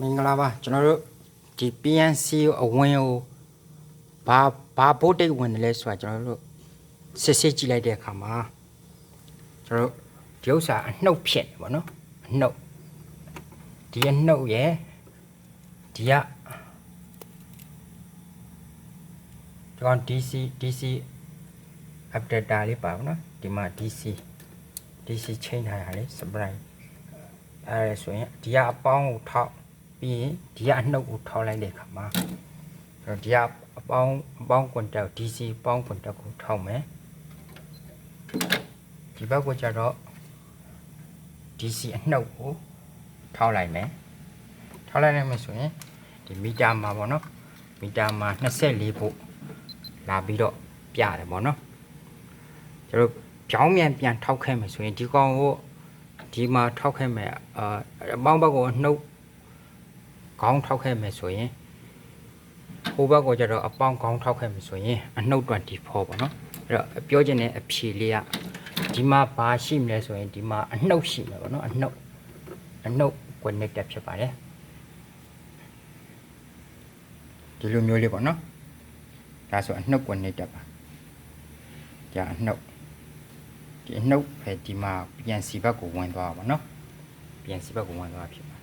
မင်္ဂလာပါကျွန်တော်တို့ဒီ PNC အဝင်ကိုဘာဘာဘိုးတိတ်ဝင်တယ်လဲဆိုတာကျွန်တော်တို့စစ်စစ်ကြည့်လိုက်တဲ့အခါမှာကျွန်တော်တို့ဒီဥစ္စာအနှုတ်ဖြစ်နေပါတော့အနှုတ်ဒီအနှုတ်ရဲ့ဒီကဒီကောင် DC DC update လေးပါပါနော်ဒီမှာ DC DC ချိန်ထားရလေ surprise အဲဒါဆိုရင်ဒီကအပေါင်းကိုထောက် ပြီးရင်ဒီကအနှုတ်ကိုထောက်လိုက်တဲ့အခါမှာအဲ့တော့ဒီကအပေါင်းအပေါင်းကွန်တက် DC အပေါင်းကွန်တက်ကိုထောက်မယ်ဒီဘက်ကကျတော့ DC အနှုတ်ကိုထောက်လိုက်မယ်ထောက်လိုက်နိုင်မယ်ဆိုရင်ဒီမီတာမှာပေါ့နော်မီတာမှာ24ဖို့လာပြီးတော့ပြတယ်ပေါ့နော်ကျတို့ဖြောင်းမြန်ပြန်ထောက်ခဲ့မယ်ဆိုရင်ဒီကောင်ကိုဒီမှာထောက်ခဲ့မယ်အာအပေါင်းဘက်ကိုနှုတ် ခေါင်းထောက်ခဲ့မယ်ဆိုရင်ဟိုဘက်ကိုကျတော့အပေါင်းခေါင်းထောက်ခဲ့မယ်ဆိုရင်အနှုတ်24ပေါ့နော်အဲ့တော့ပြောချင်တဲ့အဖြေလေးကဒီမှာဘာရှိမလဲဆိုရင်ဒီမှာအနှုတ်ရှိမယ်ပေါ့နော်အနှုတ်အနှုတ် connected ဖြစ်ပါတယ်ဒီလိုမျိုးလေးပေါ့နော်ဒါဆိုအနှုတ် connected ပါကြာအနှုတ်ဒီအနှုတ်ပဲဒီမှာပြန်စီဘက်ကိုဝင်သွားပါဘောနော်ပြန်စီဘက်ကိုဝင်သွားဖြစ်ပါ